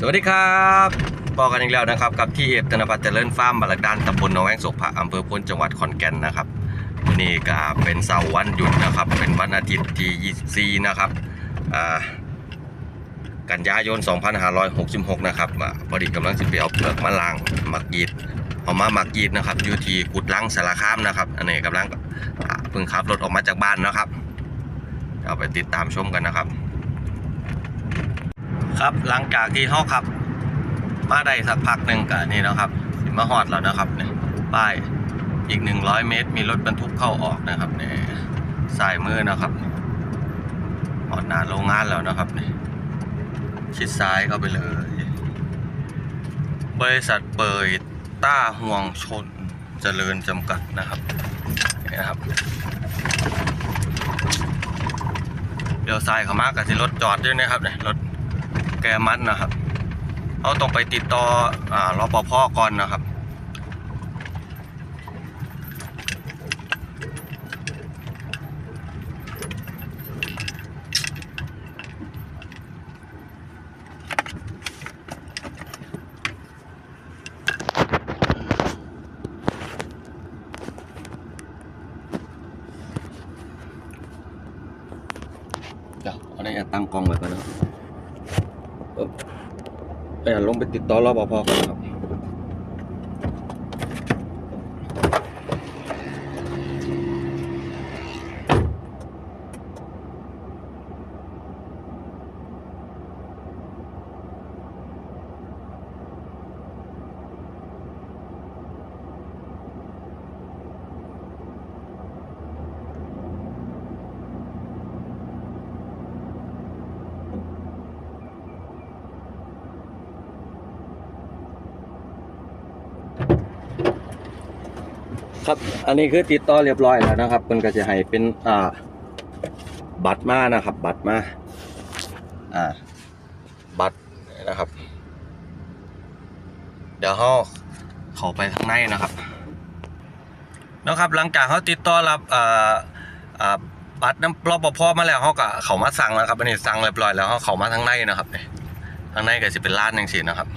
สวัสดีครับบอกันอีกแล้วนะครับ กับที่เอฟธนพัฒน์เจริญฟาร์มบาลักดานตำบลหนองแวงศกพระอำเภอพ้นจังหวัดขอนแก่นนะครับวันนี้ก็เป็นเสาร์วันหยุดนะครับ เป็นวันอาทิตย์ที่ 24 นะครับอ่ากันยายน 2566 นะครับอ่าพอดีกำลังสิไปเอาเปลือกมะลางมักยีดเอามามักยีดนะครับอยู่ที่กุดลังสารคามนะครับ อันนี้กำลังเพิ่งขับรถออกมาจากบ้านนะครับ เอาไปติดตามชมกันนะครับ ครับหลังจากที่เขาขับ มาได้สักพักหนึ่งกับนี่นะครับสิมาฮอดแล้วนะครับเนี่ยป้ายอีก100เมตร มีรถบรรทุกเข้าออกนะครับเนี่ยสายมือนะครับฮอดหน้าโรงงานแล้วนะครับเนี่ยชิดซ้ายเข้าไปเลย บริษัทเปิดต้าห่วงชนเจริญจำกัดนะครับนี่นะครับเดี๋ยวซ้ายเขามากกับที่รถจอดด้วยนะครับเนี่ยรถ แกมันนะครับเขาต้องไปติดต่ออ่ารปภก่อนนะครับเดี๋ยวเอาได้ตั้งกล้องไว้ก่อนนะครับเอ่อ ลงไปติดต่อรอปภก่อนครับ ครับ อันนี้คือติดต่อเรียบร้อยแล้วนะครับมันก็จะให้เป็นอ่าบัตรมานะครับ บัตรมาอ่าบัตรนะครับ เดี๋ยวเขาเข้าไปข้างในนะครับนะครับหลังจากเขาติดต่อรับอ่าอ่าบัตรน้ำรปภมาแล้วเขาก็เขามาสั่งแล้วครับอันนี้สั่งเรียบร้อยแล้วเขาเขามาทางในนะครับทางในก็จะเป็นร้านอย่างสินะครับ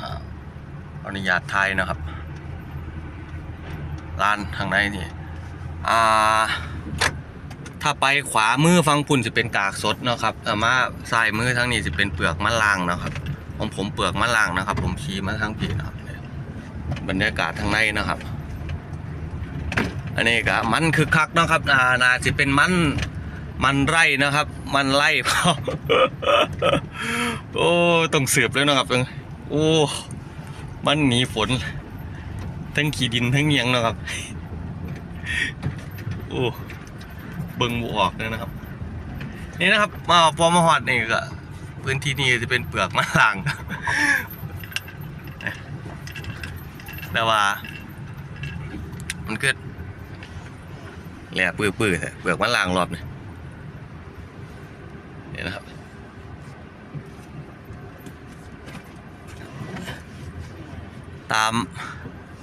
อ่าขออนุญาตไทยนะครับ ร้านทางในนี่อ่าถ้าไปขวามือฟังพุ่นจะเป็นกากสดเนาะครับแต่มาซ้ายมือทางนี้จะเป็นเปลือกมะลางนะครับของผมเปลือกมะลางนะครับ ผมขี่มาทางผีนะครับบรรยากาศทางในนะครับ อันนี้ก็มันคือคักนะครับอ่านาจะเป็นมันมันไร่นะครับ มันไร่เปล่าโอ้ต้องเสือบเลยนะครับโอ้มันหนีฝน ทั้งขี้ดินทั้งเงียงเนะครับ โอ้เบิงบออกเลยนะครับ นี่นะครับ มาพอมาหอดนี่ก็พื้นที่นี้จะเป็นเปลือกมะลาง แต่ว่า มันเก็แหล่ปื้อปื้อเปลือกมะลางรอบนี่นี่นะครับตาม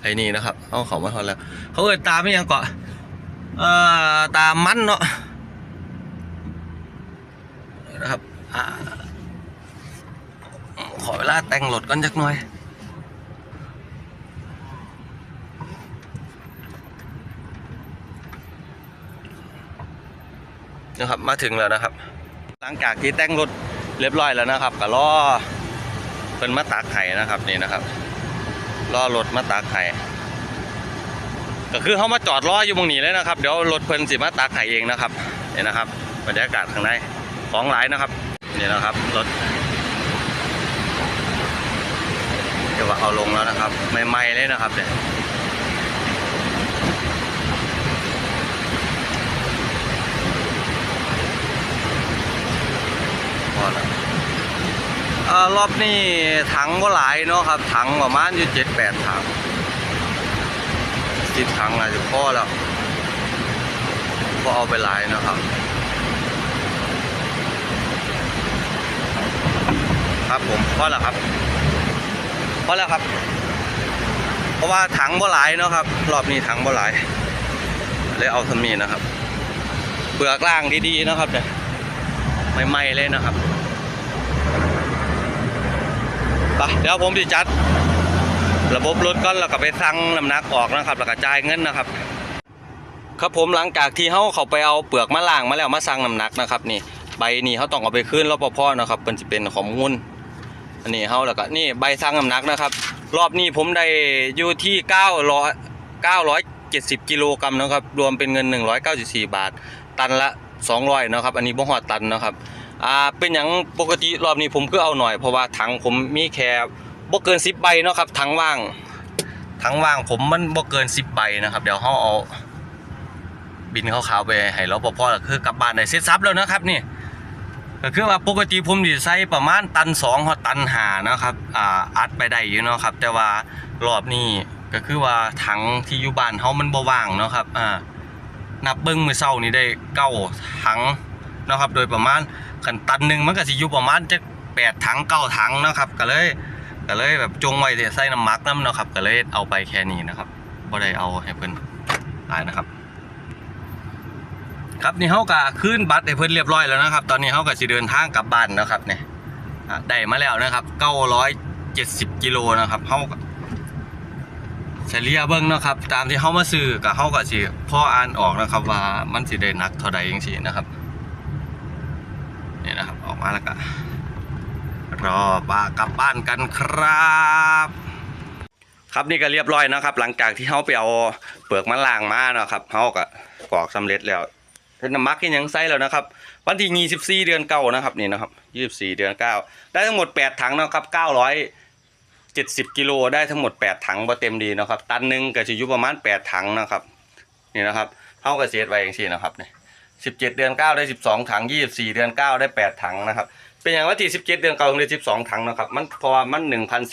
ไอ้นี่นะครับเอาเขามาทอนแล้ว เขาเอ่ยตามไม่ยังเกาะเอ่อตามมันเนาะนะครับอขอเวลาแต่งรถก่อนจักหน่อยนะครับมาถึงแล้วนะครับ หลังจากที่แต่งรถเรียบร้อยแล้วนะครับก็รอเป็นมาตากไข่นะครับนี่นะครับ รอรถมาตักไข่ก็คือเขามาจอดรออยู่ตรงนี้เลยนะครับ เดี๋ยวรถเพิ่นสิมาตักไข่เองนะครับเนี่ยนะครับบรรยากาศข้างในของหลายนะครับเนี่ยนะครับรถเดี๋ยวว่าเอาลงแล้วนะครับใหม่ๆเลยนะครับเนี่ยพอแล้ว เอ่อ รอบนี้ถังก็หลายเนาะครับ ถังประมาณอยู่เจ็ดแปดถังสิบถังอาจจะพอแล้วก็เอาไปหลายเนาะครับ ครับผมพอแล้วครับพอแล้วครับ เพราะว่าถังบ่หลายเนาะครับ รอบนี้ถังบ่หลายเลยเอาสมีนะครับเปลือกล่างดีๆนะครับเนี่ยใหม่เลยนะครับ ไปเดี๋ยวผมจะจัด ระบบรถก่อนแล้วก็ไปสั่งน้ำหนักออกนะครับแล้วก็จ่ายเงินนะครับ ครับผมหลังจากที่เขาเขาไปเอาเปลือกมะล่างมาแล้วมาสั่งน้ำหนักนะครับนี่ใบนี้เขาต้องเอาไปคืนรปภนะครับเป็นจะเป็นข้อมูลอันนี้เขาแล้วก็นี่ใบสั่งน้ำหนักนะครับ รอบนี้ผมได้อยู่ที่900 970กิโลกรัมนะครับ รวมเป็นเงิน194บาท ตันละ200นะครับ อันนี้บ่ฮอดตันนะครับ อ่าเป็นอย่างปกติรอบนี้ผมก็เอาหน่อยเพราะว่าถังผมมีแค่บ่เกิน10ใบเนาะครับถังว่างถังว่างผมมันบ่เกิน10ใบนะครับ เดี๋ยวเฮาเอา บินขาวๆไปให้รปภแล้วคือกลับบ้านได้เสร็จสับแล้วนะครับนี่ก็คือว่าปกติผมสิใส่ประมาณตัน2ฮอตัน5นะครับอ่าอัดไปได้อยู่เนาะครับ แต่ว่ารอบนี้ก็คือว่าถังที่อยู่บ้านเฮามันบ่ว่างเนาะครับอ่านับเบิ่งมือเช้านี่ได้เก้าถังนะครับ โดยประมาณ คันตันหนึ่งมันก็สิอยู่ประมาณจัก8ถัง9ถังนะครับ ก็เลยก็เลยแบบจงไว้ที่ใส่น้ำมักน้ำนะครับ ก็เลยเอาไปแค่นี้นะครับบ่ได้เอาให้เพิ่นหลายนะครับ ครับนี่เขาก็ขึ้นบัตรให้เพิ่นเรียบร้อยแล้วนะครับ ตอนนี้เขาก็สิเดินทางกลับบ้านนะครับเนี่ยได้มาแล้วนะครับ970กิโลนะครับเขาเฉลี่ยเบิ่งนะครับ ตามที่เขามาซื้อกับเขาก็สิพ่ออ่านออกนะครับ ว่ามันสิได้นักเท่าใดจังซี่นะครับนี่นะครับ มาแล้วก็รอปากลับบ้านกันครับ ครับนี่ก็เรียบร้อยนะครับ หลังจากที่เขาไปเอาเปลือกมะล่างมาเนาะครับเขาก็กรอกสำเร็จแล้วเป็นน้ำมักยังไส้แล้วนะครับ วันที่24เดือนเก้านะครับนี่นะครับ24เดือนเก้าได้ทั้งหมด8ถังนะครับ970กิโลได้ทั้งหมด8ถังบ่เต็มดีนะครับ ตันหนึงก็จะอยู่ประมาณ8ถังนะครับ นี่นะครับเท่ากับเศษไว้อย่างสี่นะครับเนี่ย 17เจ็ดเดือน9ได้12ถัง24เดือน9ได้8ถังนะครับ เป็นอย่างว่าที่17เจ็ดเดือนเก้าถึงได้12ถังนะครับ มันเพราะว่ามัน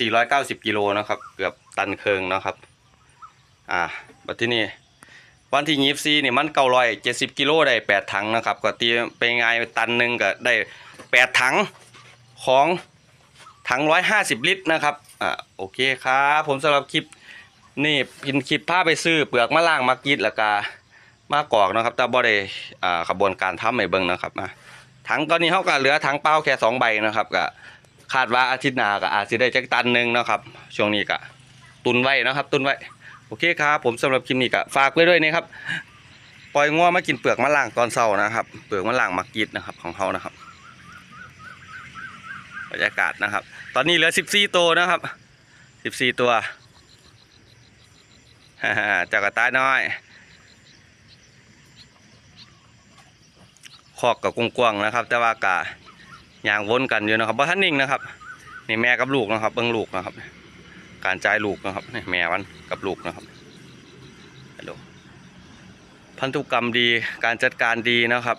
1,490กิโลนะครับ เกือบตันเคิงนะครับ อ่าบัดที่นี่วันที่ยีบซีนี่มันเก้าร้อยเจ็ดสิบกิโลได้แปดถังนะครับ ก็ตีเป็นไงตันหนึ่งก็ได้แปดถังของถังร้อยห้าสิบลิตรนะครับ อ่าโอเคครับผมสำหรับคลิปนี่พินคลิปผ้าไปซื้อเปลือกมะล่างมากรีดแล้วก็ มากอกนะครับ แต่บ่ได้อ่าขบวนการทำให้เบิ่งนะครับอะถังตอนนี้เขาก็เหลือถังเปล่าแค่สองใบนะครับก็คาดว่าอาทิตย์หน้าก็อาจจะได้จักตันหนึ่งนะครับช่วงนี้ก็ตุนไว้นะครับ ตุนไว้โอเคครับผมสำหรับคลิปนี้ก็ฝากไว้ด้วยนะครับปล่อยงัวมากินเปลือกมะล่างตอนเช้านะครับ เปลือกมะล่างมักกิดนะครับของเขานะครับบรรยากาศนะครับ ตอนนี้เหลือ14ตัวนะครับ14ตัวฮ่าๆเจ้ากระต่ายน้อย คอกกับกวางๆนะครับ แต่ว่ากะยางวนกันอยู่นะครับเพราะท่านนิ่งนะครับนี่แม่กับลูกนะครับ เบิ้งลูกนะครับ การจ่ายลูกนะครับนี่แม่มันกับลูกนะครับฮัลโหลพันธุกรรมดีการจัดการดีนะครับ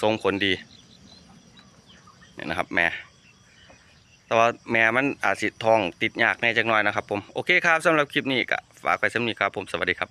ทรงผลดีเนี่ยนะครับ แม่แต่ว่าแม่มันอาจสิทองติดยากแน่จักหน่อยนะครับผม โอเคครับสำหรับคลิปนี้ก็ฝากไปสำนีครับผมสวัสดีครับ